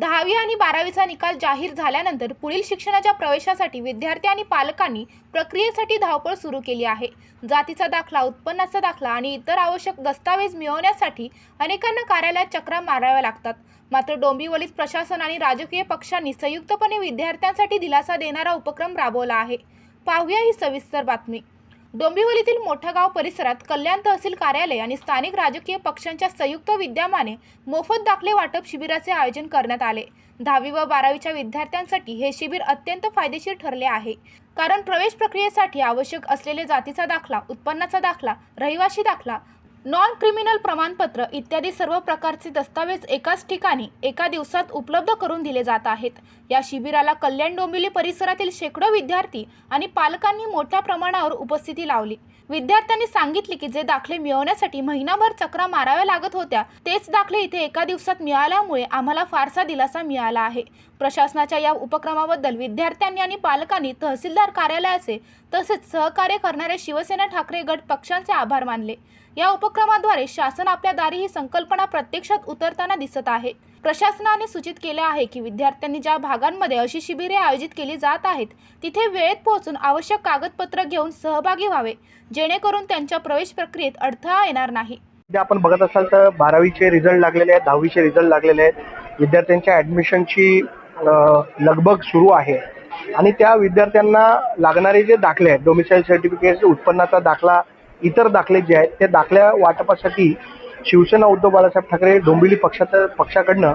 दहावी आणि बारावीचा निकाल जाहीर झाल्यानंतर पुढील शिक्षणाच्या प्रवेशासाठी विद्यार्थी आणि पालकांनी प्रक्रियेसाठी धावपळ सुरू केली आहे. जातीचा दाखला उत्पन्नाचा दाखला आणि इतर आवश्यक दस्तावेज मिळवण्यासाठी अनेकांना कार्यालयात चक्रा माराव्या लागतात. मात्र डोंबिवलीत प्रशासन आणि राजकीय पक्षांनी संयुक्तपणे विद्यार्थ्यांसाठी दिलासा देणारा उपक्रम राबवला आहे. पाहूया ही सविस्तर बातमी. डोंबिवलीतील मोठा गाव परिसरात कल्याण तहसील कार्यालय आणि स्थानिक राजकीय पक्षांच्या संयुक्त विद्यमाने मोफत दाखले वाटप शिबिराचे आयोजन करण्यात आले. दहावी व बारावीच्या विद्यार्थ्यांसाठी हे शिबिर अत्यंत फायदेशीर ठरले आहे. कारण प्रवेश प्रक्रियेसाठी आवश्यक असलेले जातीचा दाखला उत्पन्नाचा दाखला रहिवाशी दाखला नॉन क्रिमिनल प्रमाणपत्र इत्यादी सर्व प्रकारचे दस्तावेज एकाच ठिकाणी एका दिवसात उपलब्ध करून दिले जात आहेत. या शिबिराला कल्याण डोंबिवली परिसरातील शेकडो विद्यार्थी आणि पालकांनी मोठ्या प्रमाणावर उपस्थिती लावली. विद्यार्थ्यांनी सांगितले की जे दाखले मिळवण्यासाठी महिनाभर चक्रा माराव्या लागत होत्या तेच दाखले इथे एका दिवसात मिळाल्यामुळे आम्हाला फारसा दिलासा मिळाला आहे. प्रशासनाच्या या उपक्रमाबद्दल विद्यार्थ्यांनी आणि पालकांनी तहसीलदार कार्यालयाचे तसेच सहकार्य करणाऱ्या शिवसेना ठाकरे गट पक्षांचे आभार मानले. या उप उपक्रमाद्वारे शासन आपल्या दारी ही संकल्पना प्रत्यक्षात उतरताना दिसत आहे. प्रशासनाने सूचित केले आहे की विद्यार्थ्यांनी ज्या भागांमध्ये अशी शिबिरे आयोजित केली जात आहेत तिथे वेळेत पोहोचून आवश्यक कागदपत्र घेऊन सहभागी व्हावे जेणेकरून त्यांच्या प्रवेश प्रक्रियेत अडथळा येणार नाही. आपण बघत असाल तर बारावीचे रिझल्ट लागलेले आहेत दहावीचे रिझल्ट लागलेले आहेत. विद्यार्थ्यांच्या ॲडमिशनची लगबग सुरू आहे. आणि त्या विद्यार्थ्यांना लागणारे जे दाखले आहेत डोमिसाईल सर्टिफिकेट उत्पन्नाचा दाखला इतर दाखले जे आहेत त्या दाखल्या वाटपासाठी शिवसेना उद्धव बाळासाहेब ठाकरे डोंबिवली पक्षाचं पक्षाकडनं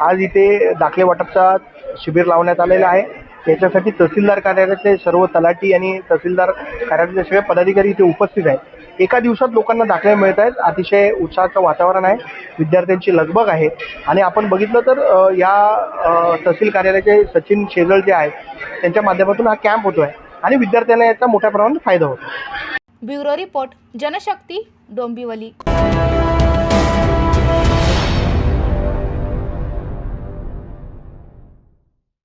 आज इथे दाखले वाटपचा शिबिर लावण्यात आलेला आहे. त्याच्यासाठी तहसीलदार कार्यालयातले सर्व तलाठी आणि तहसीलदार कार्यालयातले सगळे पदाधिकारी इथे उपस्थित आहेत. एका दिवसात लोकांना दाखले मिळत आहेत. अतिशय उत्साहाचं वातावरण आहे. विद्यार्थ्यांची लगबग आहे. आणि आपण बघितलं तर या तहसील कार्यालयाचे सचिन शेजळ जे आहेत त्यांच्या माध्यमातून हा कॅम्प होतो आहे आणि विद्यार्थ्यांना याचा मोठ्या प्रमाणात फायदा होतो ब्युरो रिपोर्ट जनशक्ती डोंबिवली.